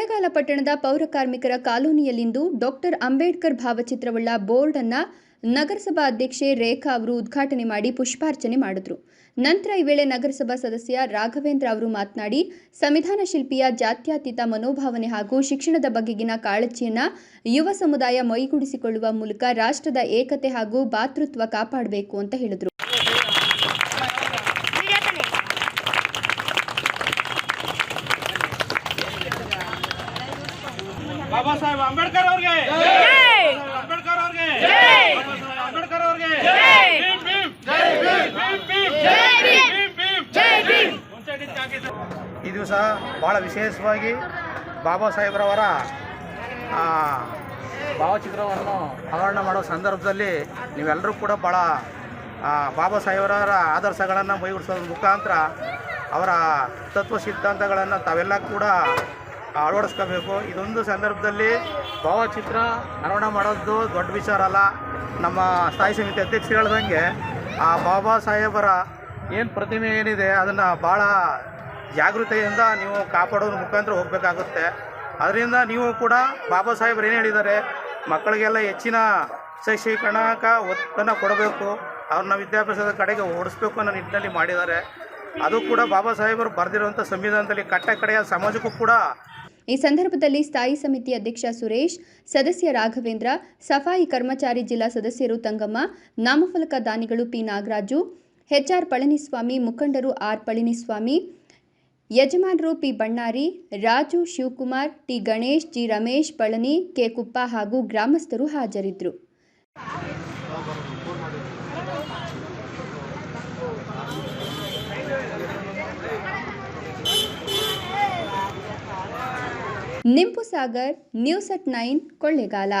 ಕೊಳ್ಳೇಗಾಲ ಪಟ್ಟಣದ ಪೌರ ಕಾರ್ಮಿಕರ ಕಾಲೋನಿಯಲ್ಲಿಂದು ಡಾಕ್ಟರ್ ಅಂಬೇಡ್ಕರ್ ಭಾವಚಿತ್ರವುಳ್ಳ ಬೋರ್ಡ್ ಅನ್ನ ನಗರಸಭಾ ಅಧ್ಯಕ್ಷೆ ರೇಖಾ ಅವರು ಉದ್ಘಾಟನೆ ಮಾಡಿ ಪುಷ್ಪಾರ್ಚನೆ ಮಾಡಿದ್ರು. ನಂತರ ಈ ವೇಳೆ ನಗರಸಭಾ ಸದಸ್ಯ ರಾಘವೇಂದ್ರ ಅವರು ಮಾತನಾಡಿ, ಸಂವಿಧಾನ ಶಿಲ್ಪಿಯ ಜಾತ್ಯತೀತ ಮನೋಭಾವನೆ ಹಾಗೂ ಶಿಕ್ಷಣದ ಬಗೆಗಿನ ಕಾಳಜಿಯನ್ನ ಯುವ ಸಮುದಾಯ ಮೈಗೂಡಿಸಿಕೊಳ್ಳುವ ಮೂಲಕ ರಾಷ್ಟ್ರದ ಏಕತೆ ಹಾಗೂ ಭಾತೃತ್ವ ಕಾಪಾಡಬೇಕು ಅಂತ ಹೇಳಿದರು. ಬಾಬಾ ಸಾಹೇಬ್ ಅಂಬೇಡ್ಕರ್ ಅವ್ರಿಗೆ. ಅಂಬೇಡ್ಕರ್ ಅವ್ರಿಗೆ. ಅಂಬೇಡ್ಕರ್ ಅವ್ರಿಗೆ. ಈ ದಿವಸ ಭಾಳ ವಿಶೇಷವಾಗಿ ಬಾಬಾ ಸಾಹೇಬ್ರವರ ಆ, ಭಾವಚಿತ್ರವನ್ನು ಅನಾವರಣ ಮಾಡೋ ಸಂದರ್ಭದಲ್ಲಿ ನೀವೆಲ್ಲರೂ ಕೂಡ ಭಾಳ ಬಾಬಾ ಸಾಹೇಬ್ರವರ ಆದರ್ಶಗಳನ್ನು ಮೈಗೂಡಿಸೋದ್ರ ಮುಖಾಂತರ ಅವರ ತತ್ವ ಸಿದ್ಧಾಂತಗಳನ್ನು ತಾವೆಲ್ಲ ಕೂಡ ಅಳವಡಿಸ್ಕೋಬೇಕು. ಇದೊಂದು ಸಂದರ್ಭದಲ್ಲಿ ಭಾವಚಿತ್ರ ಅನಾವರಣ ಮಾಡೋದು ದೊಡ್ಡ ವಿಚಾರ ಅಲ್ಲ. ನಮ್ಮ ಸ್ಥಾಯಿ ಸಮಿತಿ ಅಧ್ಯಕ್ಷರು ಹೇಳ್ದಂಗೆ ಆ ಬಾಬಾ ಸಾಹೇಬರ ಏನು ಪ್ರತಿಮೆ ಏನಿದೆ ಅದನ್ನು ಭಾಳ ಜಾಗೃತೆಯಿಂದ ನೀವು ಕಾಪಾಡೋದ್ರ ಮುಖಾಂತರ ಹೋಗಬೇಕಾಗುತ್ತೆ. ಅದರಿಂದ ನೀವು ಕೂಡ ಬಾಬಾ ಸಾಹೇಬ್ರು ಏನು ಹೇಳಿದ್ದಾರೆ, ಮಕ್ಕಳಿಗೆಲ್ಲ ಹೆಚ್ಚಿನ ಶೈಕ್ಷಣಿಕ ಒತ್ತನ್ನು ಕೊಡಬೇಕು. ಅವ್ರನ್ನ ವಿದ್ಯಾಭ್ಯಾಸದ ಕಡೆಗೆ ಓಡಿಸ್ಬೇಕು ಅನ್ನೋ ನಿಟ್ಟಿನಲ್ಲಿ ಮಾಡಿದ್ದಾರೆ. ಅದು ಕೂಡ ಬಾಬಾ ಸಾಹೇಬರು ಬರೆದಿರುವಂಥ ಸಂವಿಧಾನದಲ್ಲಿ ಕಟ್ಟ ಕಡೆಯ ಸಮಾಜಕ್ಕೂ ಕೂಡ ಈ ಸಂದರ್ಭದಲ್ಲಿ ಸ್ಥಾಯಿ ಸಮಿತಿ ಅಧ್ಯಕ್ಷ ಸುರೇಶ್, ಸದಸ್ಯ ರಾಘವೇಂದ್ರ, ಸಫಾಯಿ ಕರ್ಮಚಾರಿ ಜಿಲ್ಲಾ ಸದಸ್ಯರು ತಂಗಮ್ಮ, ನಾಮಫಲಕ ದಾನಿಗಳು ಪಿ ನಾಗರಾಜು ಎಚ್ಆರ್ ಪಳನಿಸ್ವಾಮಿ, ಮುಖಂಡರು ಆರ್ ಪಳನಿಸ್ವಾಮಿ, ಯಜಮಾನರು P Bannari, Raju Shivakumar, T Ganesh, G Ramesh, Palani, K Kuppa ಹಾಗೂ ಗ್ರಾಮಸ್ಥರು ಹಾಜರಿದ್ದರು ನಿಂಪು Sagar news at nine Kollegal.